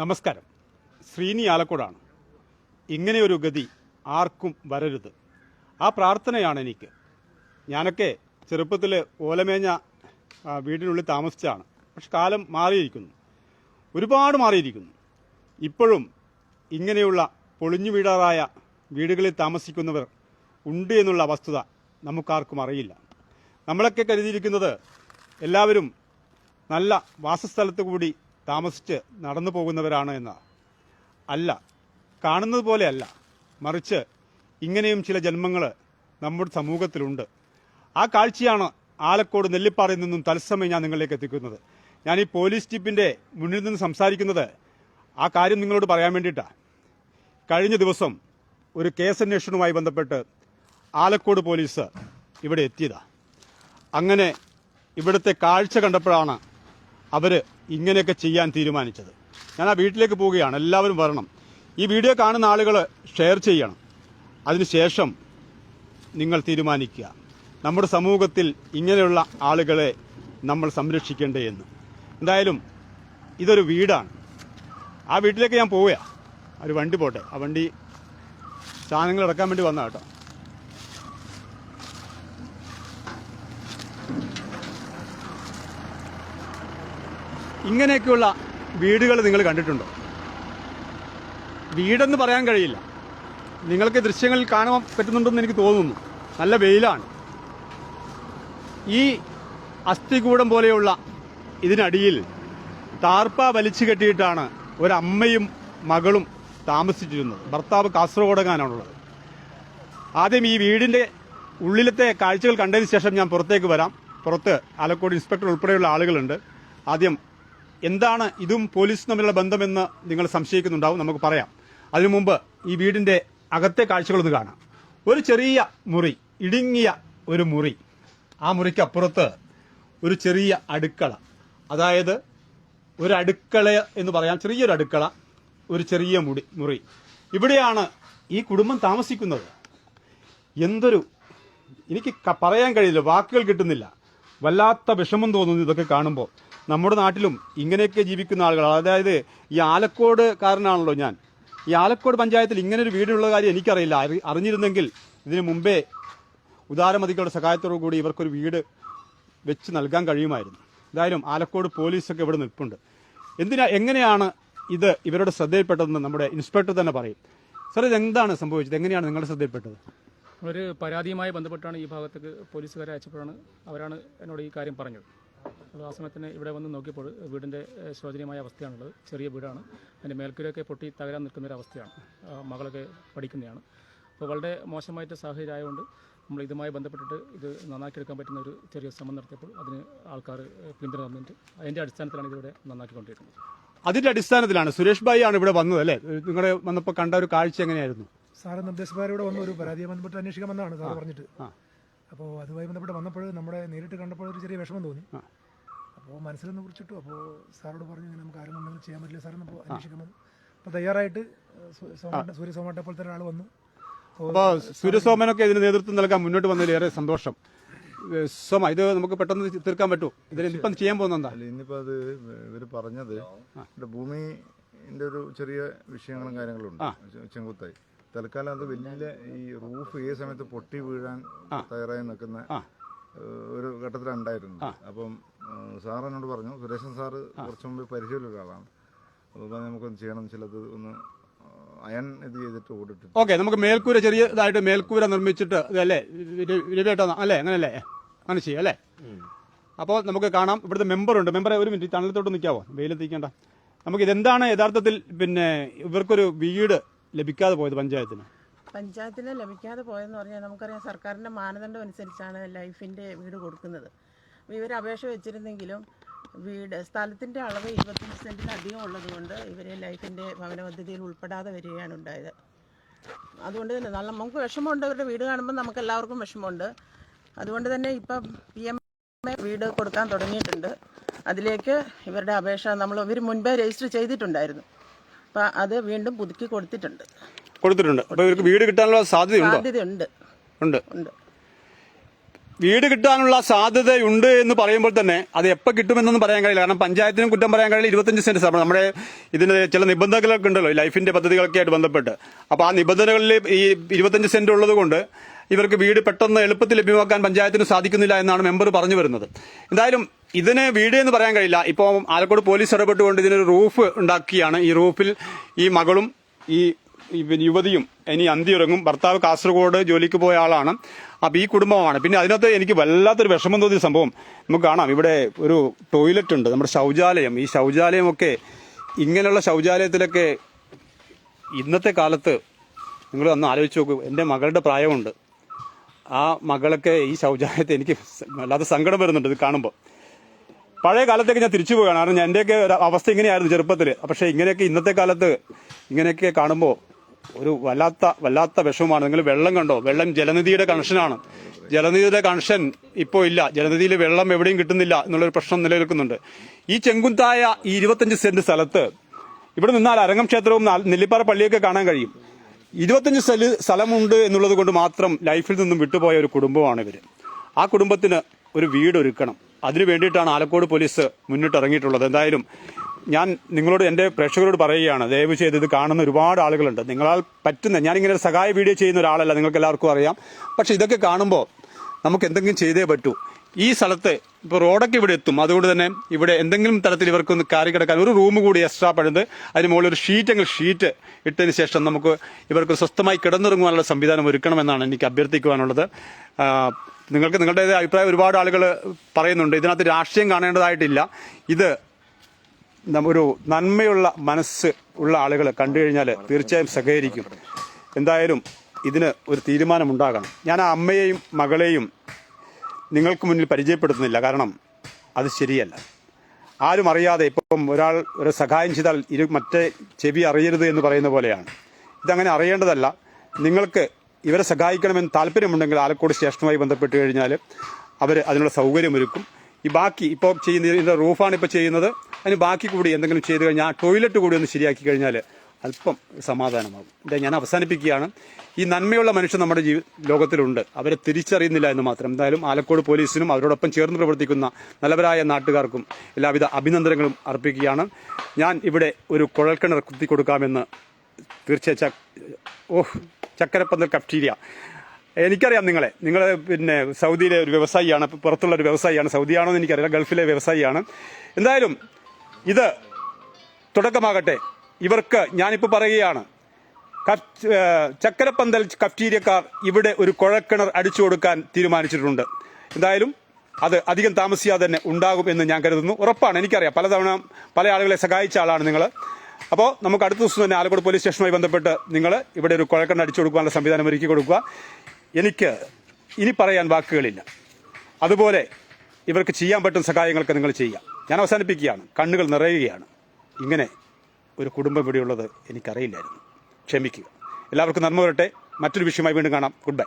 നമസ്കാരം. ശ്രീനി ആലക്കോടാണ്. ഇങ്ങനെയൊരു ഗതി ആർക്കും വരരുത്. ആ പ്രാർത്ഥനയാണ് എനിക്ക്. ഞാനൊക്കെ ചെറുപ്പത്തിൽ ഓലമേഞ്ഞ വീടിനുള്ളിൽ താമസിച്ചാണ് പക്ഷെ കാലം മാറിയിരിക്കുന്നു. ഒരുപാട് മാറിയിരിക്കുന്നു. ഇപ്പോഴും ഇങ്ങനെയുള്ള പൊളിഞ്ഞു വീടാറായ വീടുകളിൽ താമസിക്കുന്നവർ ഉണ്ട് എന്നുള്ള വസ്തുത നമുക്കാർക്കും അറിയില്ല. നമ്മളൊക്കെ കരുതിയിരിക്കുന്നത് എല്ലാവരും നല്ല വാസസ്ഥലത്ത് കൂടി താമസിച്ച് നടന്നു പോകുന്നവരാണ് എന്ന്. അല്ല കാണുന്നത് പോലെയല്ല. മറിച്ച് ഇങ്ങനെയും ചില ജന്മങ്ങൾ നമ്മുടെ സമൂഹത്തിലുണ്ട്. ആ കാഴ്ചയാണ് ആലക്കോട് നെല്ലിപ്പാറയിൽ നിന്നും തത്സമയം ഞാൻ നിങ്ങളിലേക്ക് എത്തിക്കുന്നത്. ഞാൻ ഈ പോലീസ് ജീപ്പിന്റെ മുന്നിൽ നിന്ന് സംസാരിക്കുന്നത് ആ കാര്യം നിങ്ങളോട് പറയാൻ വേണ്ടിയിട്ടാണ് കഴിഞ്ഞ ദിവസം ഒരു കേസ് കേസന്വേഷണവുമായി ബന്ധപ്പെട്ട് ആലക്കോട് പോലീസ് ഇവിടെ എത്തിയതാണ് അങ്ങനെ ഇവിടുത്തെ കാഴ്ച കണ്ടപ്പോഴാണ് അവർ ഇങ്ങനെയൊക്കെ ചെയ്യാൻ തീരുമാനിച്ചത്. ഞാൻ ആ വീട്ടിലേക്ക് പോവുകയാണ്. എല്ലാവരും വരണം. ഈ വീഡിയോ കാണുന്ന ആളുകൾ ഷെയർ ചെയ്യണം. അതിനുശേഷം നിങ്ങൾ തീരുമാനിക്കുക. നമ്മുടെ സമൂഹത്തിൽ ഇങ്ങനെയുള്ള ആളുകളെ നമ്മൾ സംരക്ഷിക്കേണ്ടേ എന്ന്. എന്തായാലും ഇതൊരു വീടാണ്. ആ വീട്ടിലേക്ക് ഞാൻ പോവുക ഒരു വണ്ടി പോട്ടെ. ആ വണ്ടി സാധനങ്ങൾ ഇറക്കാൻ വേണ്ടി വന്ന കേട്ടോ. ഇങ്ങനെയൊക്കെയുള്ള വീടുകൾ നിങ്ങൾ കണ്ടിട്ടുണ്ടോ? വീടെന്ന് പറയാൻ കഴിയില്ല. നിങ്ങൾക്ക് ദൃശ്യങ്ങളിൽ കാണാൻ പറ്റുന്നുണ്ടെന്ന് എനിക്ക് തോന്നുന്നു. നല്ല വെയിലാണ്. ഈ അസ്ഥികൂടം പോലെയുള്ള ഇതിനടിയിൽ താർപ്പ വലിച്ചു കെട്ടിയിട്ടാണ് ഒരമ്മയും മകളും താമസിച്ചിരുന്നത്. ഭർത്താവ് കാസർഗോഡങ്ങാനാണുള്ളത് ആദ്യം ഈ വീടിന്റെ ഉള്ളിലത്തെ കാഴ്ചകൾ കണ്ടതിന് ശേഷം ഞാൻ പുറത്തേക്ക് വരാം. പുറത്ത് ആലക്കോട് ഇൻസ്പെക്ടർ ഉൾപ്പെടെയുള്ള ആളുകളുണ്ട്. ആദ്യം എന്താണ് ഇതും പോലീസും തമ്മിലുള്ള ബന്ധമെന്ന് നിങ്ങൾ സംശയിക്കുന്നുണ്ടാവും നമുക്ക് പറയാം. അതിനു മുമ്പ് ഈ വീടിന്റെ അകത്തെ കാഴ്ചകളൊന്ന് കാണാം. ഒരു ചെറിയ മുറി ഇടുങ്ങിയ ഒരു മുറി. ആ മുറിക്ക് അപ്പുറത്ത് ഒരു ചെറിയ അടുക്കള. അതായത് ഒരു അടുക്കള എന്ന് പറയാം ചെറിയൊരു അടുക്കള ഒരു ചെറിയ മുടി മുറി. ഇവിടെയാണ് ഈ കുടുംബം താമസിക്കുന്നത്. എന്തൊരു എനിക്ക് പറയാൻ കഴിയില്ല വാക്കുകൾ കിട്ടുന്നില്ല. വല്ലാത്ത വിഷമം തോന്നുന്നു ഇതൊക്കെ കാണുമ്പോൾ. നമ്മുടെ നാട്ടിലും ഇങ്ങനെയൊക്കെ ജീവിക്കുന്ന ആളുകൾ അതായത് ഈ ആലക്കോട് കാരനാണല്ലോ ഞാൻ. ഈ ആലക്കോട് പഞ്ചായത്തിൽ ഇങ്ങനെ ഒരു വീടുള്ള കാര്യം എനിക്കറിയില്ല. അറി- അറിഞ്ഞിരുന്നെങ്കിൽ ഇതിനു മുമ്പേ ഉദാരമതികളുടെ സഹായത്തോടു കൂടി ഇവർക്കൊരു വീട് വെച്ച് നൽകാൻ കഴിയുമായിരുന്നു. എന്തായാലും ആലക്കോട് പോലീസൊക്കെ ഇവിടെ നിൽപ്പുണ്ട്. എന്തിനാ എങ്ങനെയാണ് ഇത് ഇവരുടെ ശ്രദ്ധയിൽപ്പെട്ടതെന്ന് നമ്മുടെ ഇൻസ്പെക്ടർ തന്നെ പറയും. സാർ ഇതെന്താണ് സംഭവിച്ചത്? എങ്ങനെയാണ് നിങ്ങളുടെ ശ്രദ്ധയിൽപ്പെട്ടത്? ഒരു പരാതിയുമായി ബന്ധപ്പെട്ടാണ് ഈ ഭാഗത്തേക്ക് പോലീസുകാരെ അയച്ചപ്പോഴാണ് അവരാണ് എന്നോട് ഈ കാര്യം പറഞ്ഞത്. സമയത്തിന് ഇവിടെ വന്ന് നോക്കിയപ്പോൾ വീടിന്റെ ശോചനീയമായ അവസ്ഥയാണുള്ളത്. ചെറിയ വീടാണ്. അതിന്റെ മേൽക്കൂരയൊക്കെ പൊട്ടി തകരാൻ നിൽക്കുന്ന ഒരു അവസ്ഥയാണ് മകളൊക്കെ പഠിക്കുന്നതാണ്. അപ്പോൾ വളരെ മോശമായിട്ട് സാഹചര്യം ആയതുകൊണ്ട് നമ്മൾ ഇതുമായി ബന്ധപ്പെട്ടിട്ട് ഇത് നന്നാക്കിയെടുക്കാൻ പറ്റുന്ന ഒരു ചെറിയ ശ്രമം നടത്തിയപ്പോൾ അതിന് ആൾക്കാർ പിന്തുണ തന്നിട്ട് അതിന്റെ അടിസ്ഥാനത്തിലാണ് ഇതിവിടെ നന്നാക്കിക്കൊണ്ടിരിക്കുന്നത്. അതിന്റെ അടിസ്ഥാനത്തിലാണ് സുരേഷ് ഭായി ആണ് ഇവിടെ വന്നത് അല്ലേ? നിങ്ങളുടെ വന്നപ്പോൾ കണ്ട ഒരു കാഴ്ച എങ്ങനെയായിരുന്നു? സാറ് നിർദ്ദേശപ്രകാരം വന്ന ഒരു പരാതിയെ ബന്ധപ്പെട്ട് അന്വേഷിക്കാമെന്നാണ് സാർ പറഞ്ഞിട്ട്. ആ. അപ്പോൾ അതുമായി ബന്ധപ്പെട്ട് വന്നപ്പോൾ നമ്മുടെ നേരിട്ട് കണ്ടപ്പോൾ ഒരു ചെറിയ വിഷമം തോന്നി. അപ്പോൾ മനസ്സിലൊന്ന് കുറിച്ചിട്ടു. അപ്പോൾ സാറോട് പറഞ്ഞു ഇങ്ങനെ നമുക്ക് ആരും ഉണ്ടെങ്കിൽ ചെയ്യാൻ പറ്റില്ല സാറെന്ന് അപ്പോൾ അന്വേഷിക്കുന്നത് അപ്പോൾ തയ്യാറായിട്ട് സൂര്യ സോമാട്ടെ പോലത്തെ ഒരാൾ വന്നു. അപ്പോൾ സൂര്യസോമനൊക്കെ ഇതിന് നേതൃത്വം നൽകാൻ മുന്നോട്ട് വന്നതിൽ ഏറെ സന്തോഷം. സോമ ഇത് നമുക്ക് പെട്ടെന്ന് തീർക്കാൻ പറ്റുമോ ഇതിന് ഇപ്പം ചെയ്യാൻ പോകുന്ന എന്താ അല്ല ഇന്നിപ്പോ അത് ഇവർ പറഞ്ഞത് ഭൂമിന്റെ ഒരു ചെറിയ വിഷയങ്ങളും കാര്യങ്ങളും ഉണ്ട്. ചെങ്കുത്തായി. തൽക്കാലം അത് വലിയ ഈ റൂഫ് ഏത് സമയത്ത് പൊട്ടി വീഴാൻ തയ്യാറായി നിൽക്കുന്ന ഒരു ഘട്ടത്തിലുണ്ടായിരുന്നു. അപ്പം സാർ എന്നോട് പറഞ്ഞു സുരേഷൻ സാറ് കുറച്ചു മുമ്പ് പരിചയമുള്ള ഒരാളാണ്. അപ്പോൾ നമുക്കൊന്ന് ചെയ്യണം ചിലത് ഒന്ന് അയൺ ഇത് ചെയ്തിട്ട് ഓടിട്ട് ഓക്കെ നമുക്ക് മേൽക്കൂര ചെറിയതായിട്ട് മേൽക്കൂര നിർമ്മിച്ചിട്ട് അല്ലേ രവിയേട്ടാ അല്ലേ അങ്ങനല്ലേ? അങ്ങനെ ചെയ്യാം അല്ലേ? അപ്പോൾ നമുക്ക് കാണാം ഇവിടുത്തെ മെമ്പറുണ്ട് മെമ്പറെ ഒരു മിനിറ്റ് തണലത്തോട്ട് നിൽക്കാവോ വെയിലെത്തിക്കേണ്ട നമുക്ക് ഇതെന്താണ് യഥാർത്ഥത്തിൽ പിന്നെ ഇവർക്കൊരു വീട് ലഭിക്കാതെ പോയത് പഞ്ചായത്തിന്? പഞ്ചായത്തിന് ലഭിക്കാതെ പോയെന്ന് പറഞ്ഞാൽ നമുക്കറിയാം സർക്കാരിന്റെ മാനദണ്ഡം അനുസരിച്ചാണ് ലൈഫിന്റെ വീട് കൊടുക്കുന്നത്. ഇവർ അപേക്ഷ വെച്ചിരുന്നെങ്കിലും വീട് സ്ഥലത്തിന്റെ അളവ് ഇരുപത്തഞ്ച് സെന്റിലധികം ഉള്ളതുകൊണ്ട് ഇവരെ ലൈഫിന്റെ ഭവന പദ്ധതിയിൽ ഉൾപ്പെടാതെ വരികയാണ് ഉണ്ടായത്. അതുകൊണ്ട് തന്നെ നല്ല നമുക്ക് വിഷമമുണ്ട് ഇവരുടെ വീട് കാണുമ്പോൾ നമുക്ക് എല്ലാവർക്കും വിഷമമുണ്ട്. അതുകൊണ്ട് തന്നെ ഇപ്പം പി എം വീട് കൊടുക്കാൻ തുടങ്ങിയിട്ടുണ്ട്. അതിലേക്ക് ഇവരുടെ അപേക്ഷ നമ്മൾ ഇവർ മുൻപേ രജിസ്റ്റർ ചെയ്തിട്ടുണ്ടായിരുന്നു. അപ്പം അത് വീണ്ടും പുതുക്കി കൊടുത്തിട്ടുണ്ട്. കൊടുത്തിട്ടുണ്ട്. അപ്പോൾ ഇവർക്ക് വീട് കിട്ടാനുള്ള സാധ്യതയുണ്ടോ? സാധ്യതയുണ്ട്. ഉണ്ട്. ഉണ്ട്. വീട് കിട്ടാനുള്ള സാധ്യതയുണ്ട് എന്ന് പറയുമ്പോൾ തന്നെ അത് എപ്പോൾ കിട്ടുമെന്നൊന്നും പറയാൻ കഴിയില്ല. കാരണം പഞ്ചായത്തിനും കുറ്റം പറയാൻ കഴിയില്ല. ഇരുപത്തഞ്ച് സെന്റ് സ്ഥലം നമ്മുടെ ഇതിന് ചില നിബന്ധനകളൊക്കെ ഉണ്ടല്ലോ. ലൈഫിന്റെ പദ്ധതികളൊക്കെ ആയിട്ട് ബന്ധപ്പെട്ട്. അപ്പോൾ ആ നിബന്ധനകളിൽ ഈ ഇരുപത്തഞ്ച് സെന്റ് ഉള്ളത് കൊണ്ട് ഇവർക്ക് വീട് പെട്ടെന്ന് എളുപ്പത്തിൽ ലഭ്യമാക്കാൻ പഞ്ചായത്തിന് സാധിക്കുന്നില്ല എന്നാണ് മെമ്പർ പറഞ്ഞു വരുന്നത്. എന്തായാലും ഇതിന് വീട് എന്ന് പറയാൻ കഴിയില്ല. ഇപ്പോൾ ആലക്കോട് പോലീസ് ഇടപെട്ടുകൊണ്ട് ഇതിനൊരു റൂഫ് ഉണ്ടാക്കിയാണ് ഈ റൂഫിൽ ഈ മകളും ഈ യുവതിയും ഇനി അന്തിയുറങ്ങും. ഭർത്താവ് കാസർഗോഡ് ജോലിക്ക് പോയ ആളാണ്. അപ്പം ഈ കുടുംബമാണ്. പിന്നെ അതിനകത്ത് എനിക്ക് വല്ലാത്തൊരു വിഷമം തോന്നിയ സംഭവം നമുക്ക് കാണാം. ഇവിടെ ഒരു ടോയ്ലറ്റ് ഉണ്ട്. നമ്മുടെ ശൗചാലയം. ഈ ശൗചാലയമൊക്കെ ഇങ്ങനെയുള്ള ശൗചാലയത്തിലൊക്കെ ഇന്നത്തെ കാലത്ത് നിങ്ങൾ ഒന്ന് ആലോചിച്ച് നോക്കൂ. എന്റെ മകളുടെ പ്രായമുണ്ട്. ആ മകളൊക്കെ ഈ ശൗചാലയത്തെ എനിക്ക് വല്ലാതെ സങ്കടം വരുന്നുണ്ട് ഇത് കാണുമ്പോൾ പഴയ കാലത്തേക്ക് ഞാൻ തിരിച്ചു പോവുകയാണ്. കാരണം എന്റെയൊക്കെ അവസ്ഥ ഇങ്ങനെയായിരുന്നു ചെറുപ്പത്തിൽ പക്ഷേ ഇങ്ങനെയൊക്കെ ഇന്നത്തെ കാലത്ത് ഇങ്ങനെയൊക്കെ കാണുമ്പോൾ ഒരു വല്ലാത്ത വല്ലാത്ത വിഷമമാണ്. നിങ്ങൾ വെള്ളം കണ്ടോ? വെള്ളം ജലനിധിയുടെ കണക്ഷനാണ്. ജലനിധിയുടെ കണക്ഷൻ ഇപ്പോൾ ഇല്ല. ജലനിധിയിൽ വെള്ളം എവിടെയും കിട്ടുന്നില്ല എന്നുള്ളൊരു പ്രശ്നം നിലനിൽക്കുന്നുണ്ട്. ഈ ചെങ്കുത്തായ ഈ ഇരുപത്തഞ്ച് സെന്റ് സ്ഥലത്ത് ഇവിടെ നിന്നാൽ അരങ്ങം ക്ഷേത്രവും നെല്ലിപ്പാറ പള്ളിയൊക്കെ കാണാൻ കഴിയും. ഇരുപത്തഞ്ച് സെൽ സ്ഥലമുണ്ട് എന്നുള്ളത് കൊണ്ട് മാത്രം ലൈഫിൽ നിന്നും വിട്ടുപോയ ഒരു കുടുംബമാണ് ഇവർ ആ കുടുംബത്തിന് ഒരു വീട് ഒരുക്കണം. അതിനു വേണ്ടിയിട്ടാണ് ആലക്കോട് പോലീസ് മുന്നിട്ടിറങ്ങിയിട്ടുള്ളത് എന്തായാലും ഞാൻ നിങ്ങളോട് എന്റെ പ്രേക്ഷകരോട് പറയുകയാണ് ദയവ് ചെയ്ത് ഇത് കാണുന്ന ഒരുപാട് ആളുകളുണ്ട്. നിങ്ങളാൽ പറ്റുന്ന ഞാനിങ്ങനെ സഹായ വീഡിയോ ചെയ്യുന്ന ഒരാളല്ല നിങ്ങൾക്ക് എല്ലാവർക്കും അറിയാം. പക്ഷെ ഇതൊക്കെ കാണുമ്പോൾ നമുക്ക് എന്തെങ്കിലും ചെയ്തേ പറ്റൂ. ഈ സ്ഥലത്ത് ഇപ്പോൾ റോഡൊക്കെ ഇവിടെ എത്തും. അതുകൊണ്ട് തന്നെ ഇവിടെ എന്തെങ്കിലും തരത്തിൽ ഇവർക്കൊന്ന് കയറി കിടക്കാൻ ഒരു റൂം കൂടി എക്സ്ട്രാ പഴുത് അതിന് മുകളിൽ ഒരു ഷീറ്റെങ്കിൽ ഷീറ്റ് ഇട്ടതിന് ശേഷം നമുക്ക് ഇവർക്ക് സ്വസ്ഥമായി കിടന്നിറങ്ങുവാനുള്ള സംവിധാനം ഒരുക്കണമെന്നാണ് എനിക്ക് അഭ്യർത്ഥിക്കുവാനുള്ളത്. നിങ്ങൾക്ക് നിങ്ങളുടേതായ അഭിപ്രായം ഒരുപാട് ആളുകൾ പറയുന്നുണ്ട്. ഇതിനകത്ത് രാഷ്ട്രീയം കാണേണ്ടതായിട്ടില്ല. ഇത് ഒരു നന്മയുള്ള മനസ്സ് ഉള്ള ആളുകൾ കണ്ടു കഴിഞ്ഞാൽ തീർച്ചയായും സഹകരിക്കും. എന്തായാലും ഇതിന് ഒരു തീരുമാനമുണ്ടാകണം. ഞാൻ ആ അമ്മയെയും മകളെയും നിങ്ങൾക്ക് മുന്നിൽ പരിചയപ്പെടുത്തുന്നില്ല. കാരണം അത് ശരിയല്ല. ആരും അറിയാതെ ഇപ്പം ഒരാൾ ഒരു സഹായം ചെയ്താൽ ഇരു മറ്റേ ചെവി അറിയരുത് എന്ന് പറയുന്ന പോലെയാണ്. ഇതങ്ങനെ അറിയേണ്ടതല്ല. നിങ്ങൾക്ക് ഇവരെ സഹായിക്കണമെന്ന് താല്പര്യമുണ്ടെങ്കിൽ ആലക്കോട് സ്റ്റേഷനുമായി ബന്ധപ്പെട്ട് കഴിഞ്ഞാൽ അവർ അതിനുള്ള സൗകര്യമൊരുക്കും. ഈ ബാക്കി ഇപ്പോൾ ചെയ്യുന്ന ഇതിന്റെ റൂഫാണ് ഇപ്പോൾ ചെയ്യുന്നത്. അതിന് ബാക്കി കൂടി എന്തെങ്കിലും ചെയ്ത് കഴിഞ്ഞാൽ ആ ടോയ്ലറ്റ് കൂടി ഒന്ന് ശരിയാക്കി കഴിഞ്ഞാൽ അല്പം സമാധാനമാകും. ഞാൻ അവസാനിപ്പിക്കുകയാണ്. ഈ നന്മയുള്ള മനുഷ്യൻ നമ്മുടെ ജീവി ലോകത്തിലുണ്ട്. അവരെ തിരിച്ചറിയുന്നില്ല എന്ന് മാത്രം. എന്തായാലും ആലക്കോട് പോലീസിനും അവരോടൊപ്പം ചേർന്ന് പ്രവർത്തിക്കുന്ന നല്ലവരായ നാട്ടുകാർക്കും എല്ലാവിധ അഭിനന്ദനങ്ങളും അർപ്പിക്കുകയാണ്. ഞാൻ ഇവിടെ ഒരു കുഴൽക്കിണർ കുത്തി കൊടുക്കാമെന്ന് തീർച്ചയായും ഓഹ് ചക്കരപ്പന്തൽ കഫ്റ്റീരിയ. എനിക്കറിയാം നിങ്ങളെ. നിങ്ങൾ പിന്നെ സൗദിയിലെ ഒരു വ്യവസായിയാണ്. പുറത്തുള്ള ഒരു വ്യവസായിയാണ്. സൗദിയാണോ എന്ന് എനിക്കറിയില്ല. ഗൾഫിലെ വ്യവസായിയാണ്. എന്തായാലും ഇത് തുടക്കമാകട്ടെ. ഇവർക്ക് ഞാനിപ്പോൾ പറയുകയാണ്. ചക്കരപ്പന്തൽ കഫ്റ്റീരിയക്കാർ ഇവിടെ ഒരു കുഴക്കിണർ അടിച്ചു കൊടുക്കാൻ തീരുമാനിച്ചിട്ടുണ്ട്. എന്തായാലും അത് അധികം താമസിയാതെ തന്നെ ഉണ്ടാകും എന്ന് ഞാൻ കരുതുന്നു. ഉറപ്പാണ് എനിക്കറിയാം. പലതവണ പല ആളുകളെ സഹായിച്ച ആളാണ് നിങ്ങൾ അപ്പോൾ നമുക്ക് അടുത്ത ദിവസം തന്നെ ആലക്കോട് പോലീസ് സ്റ്റേഷനുമായി ബന്ധപ്പെട്ട് നിങ്ങൾ ഇവിടെ ഒരു കുഴക്കിണർ അടിച്ചു കൊടുക്കാനുള്ള സംവിധാനം ഒരുക്കി കൊടുക്കുക. എനിക്ക് ഇനി പറയാൻ വാക്കുകളില്ല. അതുപോലെ ഇവർക്ക് ചെയ്യാൻ പറ്റുന്ന സഹായങ്ങളൊക്കെ നിങ്ങൾ ചെയ്യാം ഞാൻ അവസാനിപ്പിക്കുകയാണ്. കണ്ണുകൾ നിറയുകയാണ്. ഇങ്ങനെ ഒരു കുടുംബം ഇവിടെയുള്ളത് എനിക്കറിയില്ലായിരുന്നു. ക്ഷമിക്കുക. എല്ലാവർക്കും നന്മ വരട്ടെ. മറ്റൊരു വിഷയമായി വീണ്ടും കാണാം. Good bye